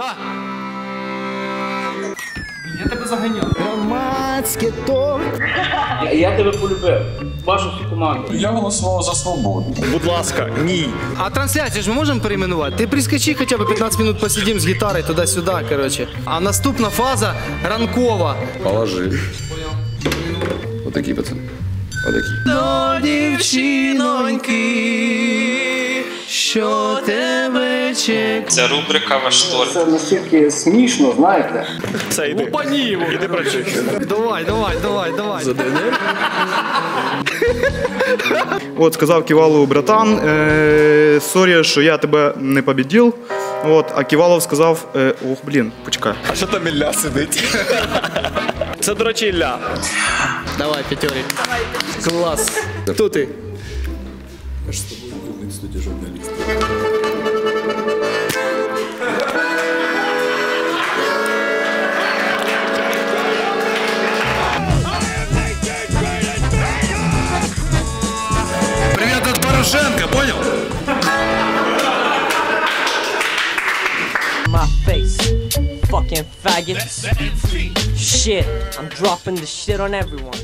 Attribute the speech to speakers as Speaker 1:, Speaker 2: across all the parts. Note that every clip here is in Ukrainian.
Speaker 1: Да. Я тебе заганяв.
Speaker 2: Громадське то.
Speaker 3: Я тебе полюбив. Вашу всю команду.
Speaker 4: Я голосував за свободу.
Speaker 2: Будь ласка, ні.
Speaker 1: А трансляцію ж ми можемо перейменувати? Ти прискочи хоча б 15 минут посидім з гітарою туди-сюди, коротше. А наступна фаза ранкова.
Speaker 5: Положи. Вот такие пацаны.
Speaker 1: До дівчиноньки, що тебе.
Speaker 6: Ця рубрика ваш торт.
Speaker 3: Це настільки смішно, знаєте.
Speaker 2: Це йди.
Speaker 1: Паніво.
Speaker 2: Іди працюй.
Speaker 1: Давай, давай, давай, давай.
Speaker 7: От сказав Ківалову братан, е, сорі, що я тебе не побідів. От, а Ківалов сказав: е, ох, блін, почекай.
Speaker 5: А що там Ілля сидить?
Speaker 2: Це, до речі, Ілля.
Speaker 1: Давай, п'ятьорі. Клас. Хто ти? Привет от Порошенко, понял?
Speaker 8: my face. Fucking faggot. Shit, I'm dropping the shit on everyone.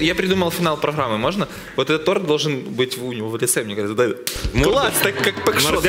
Speaker 6: Я придумал финал программы, можно? Вот этот торт должен быть у него в лице, мне кажется. Да. Класс, так как, как шот.